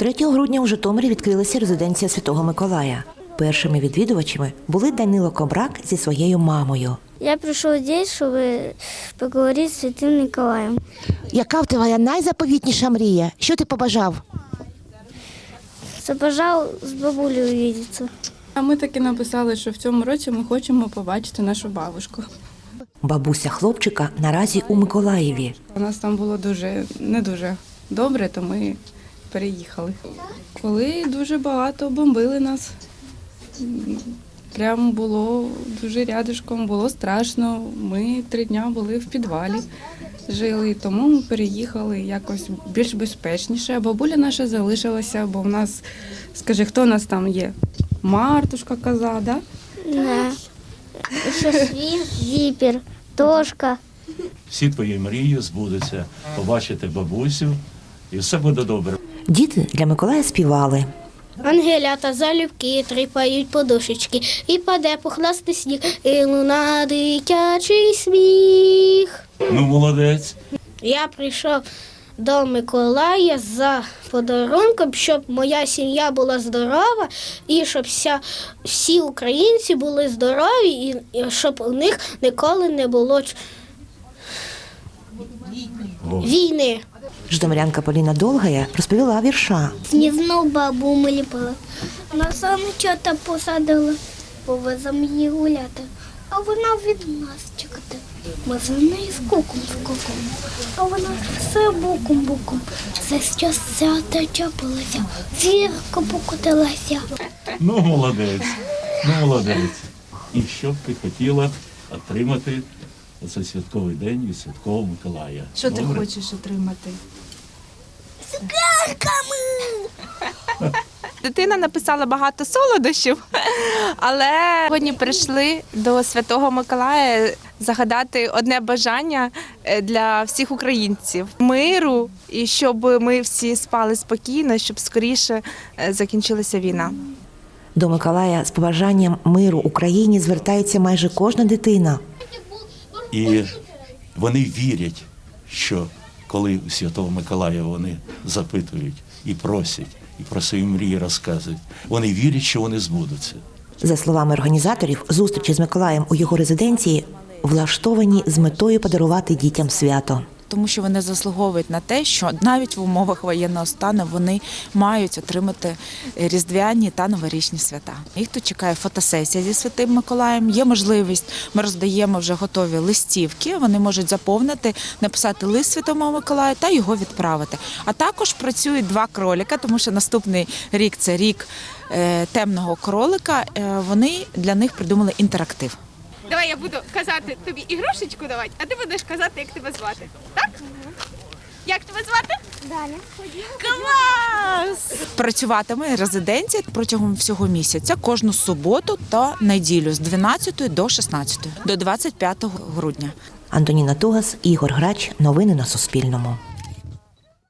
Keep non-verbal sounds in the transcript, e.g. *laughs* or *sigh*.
3 грудня у Житомирі відкрилася резиденція Святого Миколая. Першими відвідувачами були Данило Кобрак зі своєю мамою. Я пришел здесь, чтобы поговорить с Святым Николаем. Яка в твоя найзаповітніша мрія? Що ти побажав? Побажал с бабулей увидеться. А ми таки написали, що в цьому році ми хочемо побачити нашу бабушку. Бабуся хлопчика наразі у Миколаєві. У нас там було дуже не дуже добре, то ми переїхали. Коли дуже багато бомбили нас, прямо було дуже рядишком, було страшно. Ми три дня були в підвалі, жили, тому ми переїхали якось більш безпечніше. Бабуля наша залишилася, бо в нас, скажи, хто у нас там є? Мартушка коза, да? Да. Еще свин, зипер, тошка. всі твої мрії збудуться, побачити бабусю, і все буде добре. Діти для Миколая співали. Ангелята залюбки тріпають подушечки, і паде пухнастий сніг, і луна дитячий сміх. Ну, молодець. Я прийшов до Миколая за подарунком, щоб моя сім'я була здорова і щоб вся, всі українці були здорові, і, і щоб у них ніколи не було ч- війни. Житомирянка Поліна Долгая розповіла вірша. Снізну бабу ми ліпили, на санчата посадили, повеземо її гуляти, а вона від нас чекати. Ми за нею скоком скоком, а вона все боком. За що свята чапилася, зірка покотилася. Ну, молодець. Ну, молодець. І що б ти хотіла отримати за святковий день від святкового Миколая? Що ти Добре? хочеш отримати? *laughs* Дитина написала багато солодощів, *laughs* але сьогодні прийшли до Святого Миколая загадати одне бажання е, для всіх українців миру і щоб ми всі спали спокійно, щоб скоріше е, закінчилася війна. До Миколая з побажанням миру Україні звертається майже кожна дитина. І вони вірять, що коли у Святого Миколая вони запитують і просять, і про свої мрії розказують, вони вірять, що вони збудуться. За словами організаторів, зустрічі з Миколаєм у його резиденції влаштовані з метою подарувати дітям свято. Тому що вони заслуговують на те, що навіть в умовах воєнного стану вони мають отримати різдвяні та новорічні свята. Їх тут чекає фотосесія зі святим Миколаєм. Є можливість, ми роздаємо вже готові листівки. Вони можуть заповнити, написати лист Святому Миколаю та його відправити. А також працюють два кроліка, тому що наступний рік це рік е, темного кролика. Е, Вони для них придумали інтерактив. Давай я буду казати тобі ігрушечку давати, а ти будеш казати, як тебе звати. Так? Як тебе звати? Даня. Клас! Працюватиме резиденція протягом всього місяця кожну суботу та неділю з 12 до 16, до 25 грудня. Антоніна Тугас, Ігор Грач. Новини на Суспільному.